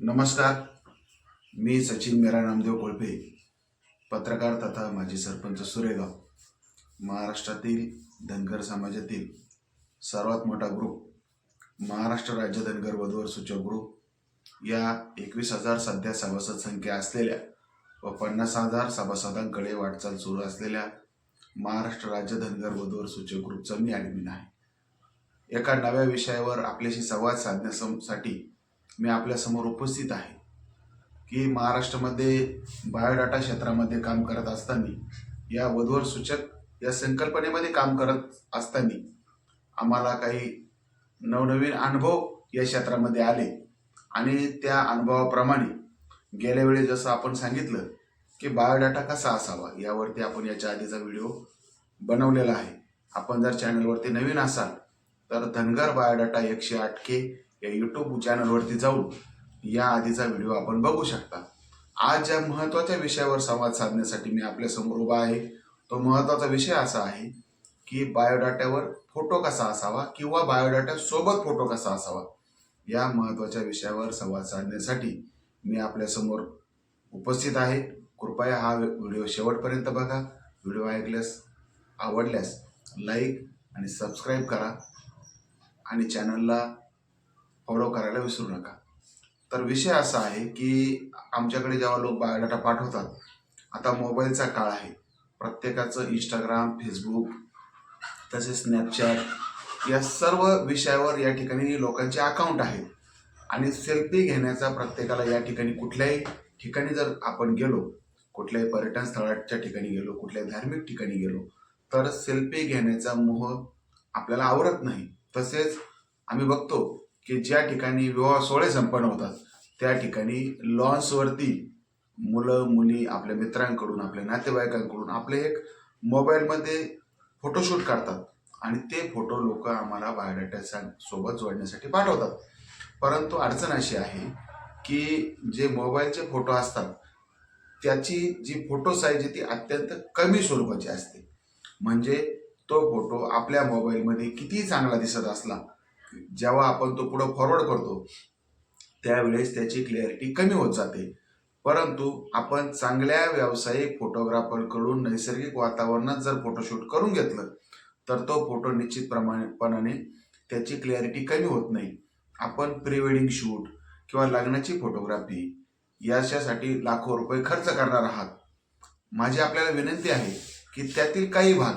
नमस्कार. मी सचिन मेरा नामदेव कोळपे पत्रकार तथा माजी सरपंच सुरेगाव महाराष्ट्रातील धनगर समाजातील सर्वात मोठा ग्रुप महाराष्ट्र राज्य धनगर वधूवर सूचक ग्रुप या एकवीस हजार सध्या सभासद संख्या असलेल्या व पन्नास हजार सभासदांकडे वाटचाल सुरू असलेल्या महाराष्ट्र राज्य धनगर वधूवर सूचक ग्रुपचा मी ॲडमिन आहे. एका नव्या विषयावर आपल्याशी संवाद साधण्यासाठी मी आपल्यासमोर उपस्थित आहे. की महाराष्ट्रामध्ये बायोडाटा क्षेत्रामध्ये काम करत असताना या वधूवर सूचक या संकल्पनेमध्ये काम करत असताना आम्हाला काही नवनवीन अनुभव या क्षेत्रामध्ये आले. आणि त्या अनुभवाप्रमाणे गेल्या वेळी जसं आपण सांगितलं की बायोडाटा कसा असावा यावरती आपण याच्या आधीचा व्हिडिओ बनवलेला आहे. आपण जर चॅनलवरती नवीन असाल तर धनगर बायोडाटा एकशे आठ के या यूट्यूब चॅनलवरती जाऊन या आधीचा व्हिडिओ आपण बघू शकता. आज ज्या महत्त्वाच्या विषयावर संवाद साधण्यासाठी मी आपल्यासमोर उभा आहे. तो महत्त्वाचा विषय असा आहे की बायोडाट्यावर फोटो कसा असावा किंवा बायोडाटा सोबत फोटो कसा असावा या महत्त्वाच्या विषयावर संवाद साधण्यासाठी मी आपल्यासमोर उपस्थित आहे. कृपया हा व्हिडिओ शेवटपर्यंत बघा. व्हिडिओ ऐकल्यास आवडल्यास लाईक आणि सबस्क्राईब करा. आणि चॅनलला फॉलो करायला विसरू नका. तर विषय असा आहे की आमच्याकडे जेव्हा लोक बायोडाटा पाठवतात आता मोबाईलचा काळ आहे. प्रत्येकाचं इंस्टाग्राम फेसबुक तसेच स्नॅपचॅट या सर्व विषयावर या ठिकाणी लोकांचे अकाउंट आहेत आणि सेल्फी घेण्याचा प्रत्येकाला या ठिकाणी कुठल्याही ठिकाणी जर आपण गेलो कुठल्याही पर्यटन स्थळाच्या ठिकाणी गेलो कुठल्याही धार्मिक ठिकाणी गेलो तर सेल्फी घेण्याचा मोह आपल्याला आवरत नाही. तसेच आम्ही बघतो की ज्या ठिकाणी विवाह सोहळे संपन्न होतात त्या ठिकाणी लॉन्सवरती मुलं मुली आपल्या मित्रांकडून आपल्या नातेवाईकांकडून आपले एक मोबाईलमध्ये फोटोशूट करतात आणि ते फोटो लोक आम्हाला बायोडाटा सोबत जोडण्यासाठी पाठवतात. परंतु अडचण अशी आहे की जे मोबाईलचे फोटो असतात त्याची जी फोटो साईज आहे ती अत्यंत कमी स्वरूपाची असते. म्हणजे तो फोटो आपल्या मोबाईलमध्ये किती चांगला दिसत असला जेव्हा आपण तो पुढं फॉरवर्ड करतो त्यावेळेस त्याची क्लॅरिटी कमी होत जाते. परंतु आपण चांगल्या व्यावसायिक फोटोग्राफरकडून नैसर्गिक वातावरणात जर फोटोशूट करून घेतलं तर तो फोटो निश्चित प्रमाणेपणाने त्याची क्लॅरिटी कमी होत नाही. आपण प्री वेडिंग शूट किंवा लग्नाची फोटोग्राफी याच्यासाठी लाखो रुपये खर्च करणार आहात. माझी आपल्याला विनंती आहे की त्यातील काही भाग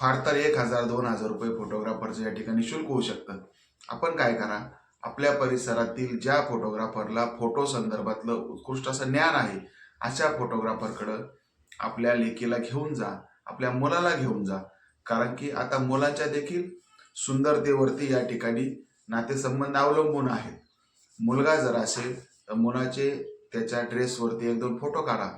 फार तर एक हजार दोन हजार रुपये फोटोग्राफरचं या ठिकाणी शुल्क होऊ शकतं. आपण काय करा आपल्या परिसरातील ज्या फोटोग्राफरला फोटो संदर्भातलं उत्कृष्ट असं ज्ञान आहे अशा फोटोग्राफरकडं आपल्या लेकीला घेऊन जा आपल्या मुलाला घेऊन जा. कारण की आता मुलाच्या देखील सुंदरतेवरती या ठिकाणी नातेसंबंध अवलंबून आहेत. मुलगा जर असेल तर मुलाचे त्याच्या ड्रेसवरती एक दोन फोटो काढा.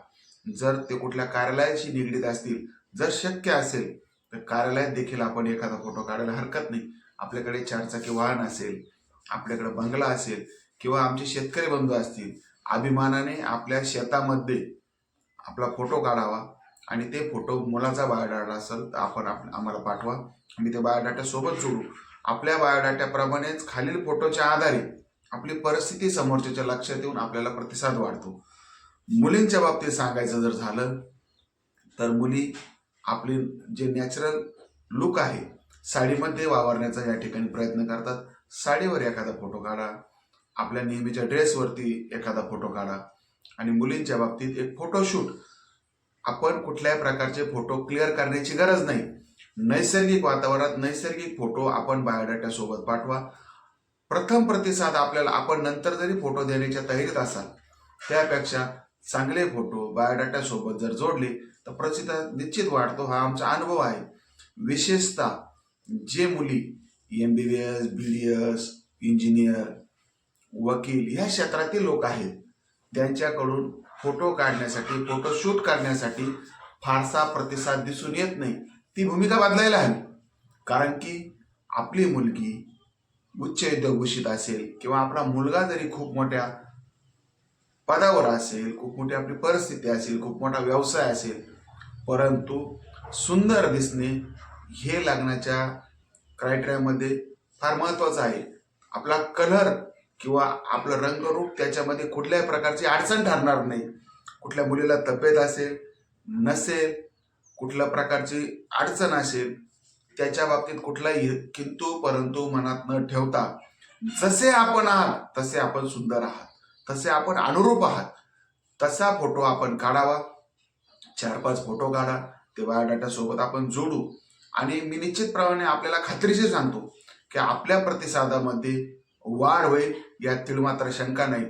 जर ते कुठल्या कार्यालयाशी निगडीत असतील जर शक्य असेल तर कार्यालयात देखील आपण एखादा फोटो काढायला हरकत नाही. आपल्याकडे चारचाकी वाहन असेल आपल्याकडे बंगला असेल किंवा आमचे शेतकरी बंधू असतील अभिमानाने आपल्या शेतामध्ये आपला फोटो काढावा आणि ते फोटो मुलाचा बायोडाटा असेल तर आपण आप आम्हाला पाठवा. आम्ही ते बायोडाटा सोबत जोडू. आपल्या बायोडाट्याप्रमाणेच खालील फोटोच्या आधारे आपली परिस्थिती समोरच्याच्या लक्षात येऊन आपल्याला प्रतिसाद वाढतो. मुलींच्या बाबतीत सांगायचं जर झालं तर मुली आपली जे नॅचरल लुक आहे साडीमध्ये वावरण्याचा या ठिकाणी प्रयत्न करतात. साडीवर एखादा फोटो काढा आपल्या नेहमीच्या ड्रेसवरती एखादा फोटो काढा आणि मुलींच्या बाबतीत एक फोटोशूट आपण कुठल्याही प्रकारचे फोटो क्लिअर करण्याची गरज नाही. नैसर्गिक वातावरणात नैसर्गिक फोटो आपण बायोडाटासोबत पाठवा. प्रथम प्रतिसाद आपल्याला आपण नंतर जरी फोटो देण्याच्या तयारीत असाल त्यापेक्षा चांगले फोटो बायोडाटासोबत जर जोडले तर प्रतिसाद निश्चित वाढतो हा आमचा अनुभव आहे. विशेषतः जे मुली M B B S B D S engineer वकील ह्या क्षेत्रातील लोक आहेत त्यांच्याकडून फोटो काढण्यासाठी फोटो शूट करण्यासाठी फारसा प्रतिसाद दिसून येत नाही. ती भूमिका बदलायला हवी. कारण की आपली मुलगी उच्च उद्योगभूषित असेल किंवा आपला मुलगा जरी खूप मोठ्या पदावर असेल खूप मोठी आपली परिस्थिती असेल खूप मोठा व्यवसाय असेल परंतु सुंदर दिसणे हे लग्नाच्या क्रायटेरियामध्ये फार महत्त्वाचं आहे. आपला कलर किंवा आपलं रंगरूप त्याच्यामध्ये कुठल्याही प्रकारची अडचण ठरणार नाही. कुठल्या मुलीला तब्येत असेल नसेल कुठल्या प्रकारची अडचण असेल त्याच्या बाबतीत कुठलाही किंतु परंतु मनात न ठेवता जसे आपण आहात तसे आपण सुंदर आहात. तसे आपण अनुरूप आहात. तसा फोटो आपण काढावा. चार पाच फोटो काढा ते बायोडाटासोबत आपण जोडू. आणि मी निश्चितप्रमाणे आपल्याला खात्रीशीर सांगतो की आपल्या प्रतिसादामध्ये वाढ होईल यातील मात्र शंका नाही.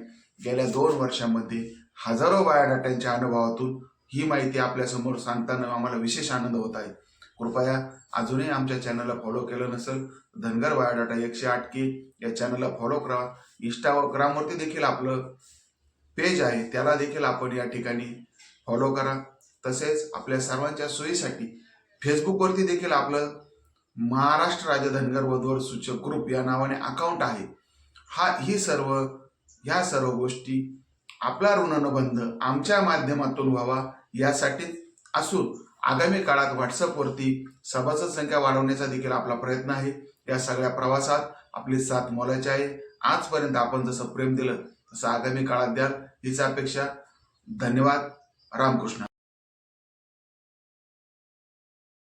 गेल्या दोन वर्षामध्ये हजारो बायोडाटांच्या अनुभवातून ही माहिती आपल्यासमोर सांगताना आम्हाला विशेष आनंद होत आहे. कृपया अजूनही आमच्या चॅनलला फॉलो केलं नसेल धनगर बायोडाटा एकशे आठ के या चॅनलला फॉलो करा. इंस्टाग्रामवरती देखील आपलं पेज आहे त्याला देखील आपण या ठिकाणी फॉलो करा. तसेच आपल्या सर्वांच्या सोयीसाठी फेसबुकवरती देखील आपलं महाराष्ट्र राज्य धनगर वधूवर सूचक ग्रुप या नावाने अकाउंट आहे. हा ही सर्व ह्या सर्व गोष्टी आपला ऋणानुबंध आमच्या माध्यमातून व्हावा यासाठी असून आगामी काळात व्हॉट्सअपवरती सभासद संख्या वाढवण्याचा देखील आपला प्रयत्न आहे. या सगळ्या प्रवासात आपली साथ मोलाची आहे. आजपर्यंत आपण जसं प्रेम दिलं तसं आगामी काळात द्याल. हीच अपेक्षा. धन्यवाद. रामकृष्ण.